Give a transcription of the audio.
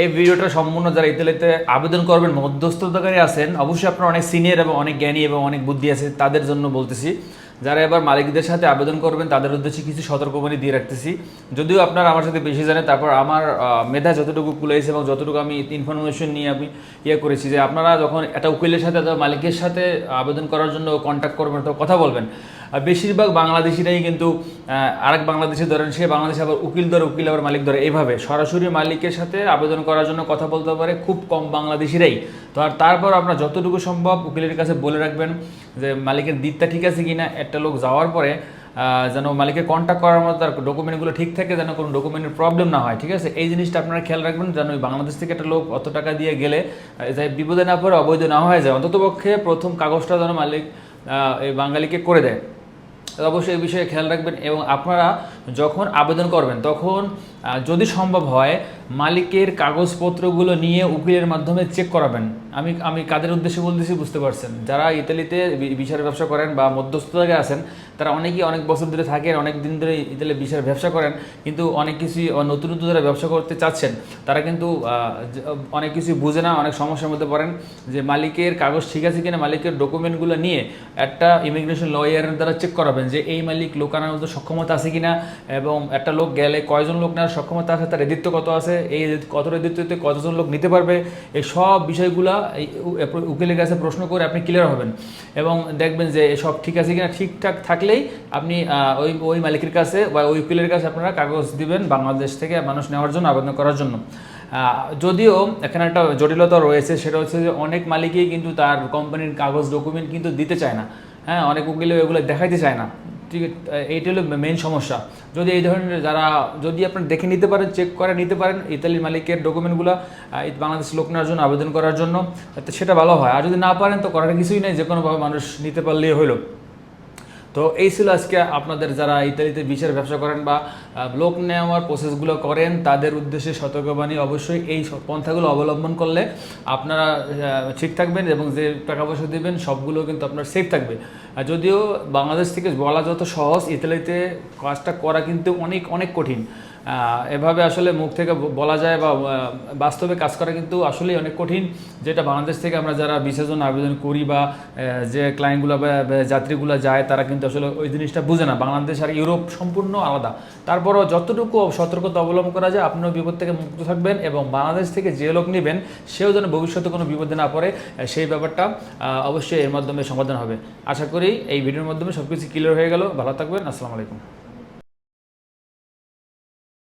এই ভিডিওটা সম্পূর্ণ যারা ইতালিতে আবেদন করবেন, মধ্যস্থতাকারী আছেন, অবশ্যই আপনার অনেক সিনিয়র এবং অনেক জ্ঞানী এবং অনেক বুদ্ধি আছে, তাদের জন্য বলতেছি। যারা এবার মালিকদের সাথে আবেদন করবেন, তাদের উদ্দেশ্যে কিছু সতর্কবাণী দিয়ে রাখতেছি। যদিও আপনারা আমার সাথে বেশি জানেন, তারপর আমার মেধা যতটুকু কুলাইছে এবং যতটুকু আমি ইনফরমেশন নিয়ে আমি ইয়ে করেছি যে আপনারা যখন একটা উকিলের সাথে মালিকের সাথে আবেদন করার জন্য কন্ট্যাক্ট করবেন অথবা কথা বলবেন বেশিরভাগ বাংলাদেশিরাই কিন্তু আরেক বাংলাদেশি ধরেন, সে বাংলাদেশে আবার উকিল ধরে, উকিল আবার মালিক ধরে। এইভাবে সরাসরি মালিকের সাথে আবেদন করার জন্য কথা বলতে পারে খুব কম বাংলাদেশিরাই। তো আর তারপর আপনার যতটুকু সম্ভব উকিলের কাছে বলে রাখবেন যে, মালিকের দিকটা ঠিক আছে কিনা, একটা লোক যাওয়ার পরে যেন মালিকের কন্ট্যাক্ট করার মতো তার ডকুমেন্টগুলো ঠিক থাকে, যেন কোনো ডকুমেন্টের প্রবলেম না হয়, ঠিক আছে? এই জিনিসটা আপনারা খেয়াল রাখবেন, যেন ওই বাংলাদেশ থেকে একটা লোক অত টাকা দিয়ে গেলে যাই বিপদে না পড়ে, অবৈধ না হয়ে যায়, অন্ততপক্ষে প্রথম কাগজটা যেন মালিক এই বাঙালিকে করে দেয়। অবশ্যই এই বিষয়ে খেয়াল রাখবেন এবং আপনারা যখন আবেদন করবেন তখন যদি সম্ভব হয় মালিকের কাগজপত্রগুলো নিয়ে উকিলের মাধ্যমে চেক করাবেন। আমি আমি কাদের উদ্দেশ্যে বলতেছি বুঝতে পারছেন। যারা ইতালিতে বি- বিচারের ব্যবসা করেন বা মধ্যস্থতায় আছেন, তারা অনেকেই অনেক বছর ধরে থাকেন, অনেক দিন ধরে ইতালি বিচারের ব্যবসা করেন, কিন্তু অনেক কিছুই নতুন নতুন যারা ব্যবসা করতে চাচ্ছেন, তারা কিন্তু অনেক কিছু বুঝে না, অনেক সমস্যার মধ্যে পড়েন যে মালিকের কাগজ ঠিক আছে কিনা, মালিকের ডকুমেন্টগুলো নিয়ে একটা ইমিগ্রেশন লয়ারের দ্বারা চেক করাবেন যে এই মালিক লোক আনার মতো সক্ষমতা আছে কিনা, এবং একটা লোক গেলে কয়জন লোক নেওয়ার সক্ষমতা আছে, তার এদিত্ব কত আছে এই কতটা কত এদিত্বতে কতজন লোক নিতে পারবে, এই সব বিষয়গুলা উকিলের কাছে প্রশ্ন করে আপনি ক্লিয়ার হবেন। এবং দেখবেন যে সব ঠিক আছে কিনা, ঠিকঠাক থাকলেই আপনি ওই ওই মালিকের কাছে বা ওই উকিলের কাছে আপনারা কাগজ দিবেন বাংলাদেশ থেকে মানুষ নেওয়ার জন্য, আবেদন করার জন্য। যদিও এখানে একটা জটিলতা রয়েছে, সেটা হচ্ছে যে অনেক মালিকই কিন্তু তার কোম্পানির কাগজ ডকুমেন্ট কিন্তু দিতে চায় না। হ্যাঁ অনেক উকিলে এগুলো দেখাইতে চায় না। আছে? এইটা হলো মেন সমস্যা। যদি এই ধরনের যারা, যদি আপনার দেখে নিতে পারেন চেক করে নিতে পারেন, ইতালির মালিকের ডকুমেন্টগুলো বাংলাদেশ লোক নেওয়ার জন্য, আবেদন করার জন্য তো সেটা ভালো হয়। আর যদি না পারেন, তো করার কিছুই নেই যে কোনোভাবে মানুষ নিতে পারলেই হলো। তো এই ছিল আজকে আপনাদের যারা ইতালিতে বিচার ব্যবসা করেন বা লোক নেওয়ার প্রসেসগুলো করেন, তাদের উদ্দেশ্যে সতর্কবাণী অবশ্যই এই পন্থাগুলো অবলম্বন করলে আপনারা ঠিক থাকবেন এবং যে টাকা পয়সা দেবেন, সবগুলো কিন্তু আপনার সেফ থাকবে। যদিও বাংলাদেশ থেকে বলা যত সহজ, ইতালিতে কাজটা করা কিন্তু অনেক অনেক কঠিন। এভাবে আসলে মুখ থেকে বলা যায় বা বাস্তবে কাজ করা কিন্তু আসলেই অনেক কঠিন। যেটা বাংলাদেশ থেকে আমরা যারা বিশেষ জন্য আবেদন করি বা যে ক্লায়েন্টগুলো বা যাত্রীগুলো যায়, তারা কিন্তু আসলে ওই জিনিসটা বুঝে না। বাংলাদেশ আর ইউরোপ সম্পূর্ণ আলাদা। তারপরও যতটুকু সতর্কতা অবলম্বন করা যায়, আপনিও বিপদ থেকে মুক্ত থাকবেন এবং বাংলাদেশ থেকে যে লোক নেবেন, সেও যেন ভবিষ্যতে কোনো বিপদে না পড়ে সেই ব্যাপারটা অবশ্যই এর মাধ্যমে সমাধান হবে। আশা করি এই ভিডিওর মাধ্যমে সব কিছু ক্লিয়ার হয়ে গেল। ভালো থাকবেন। আসসালামু আলাইকুম।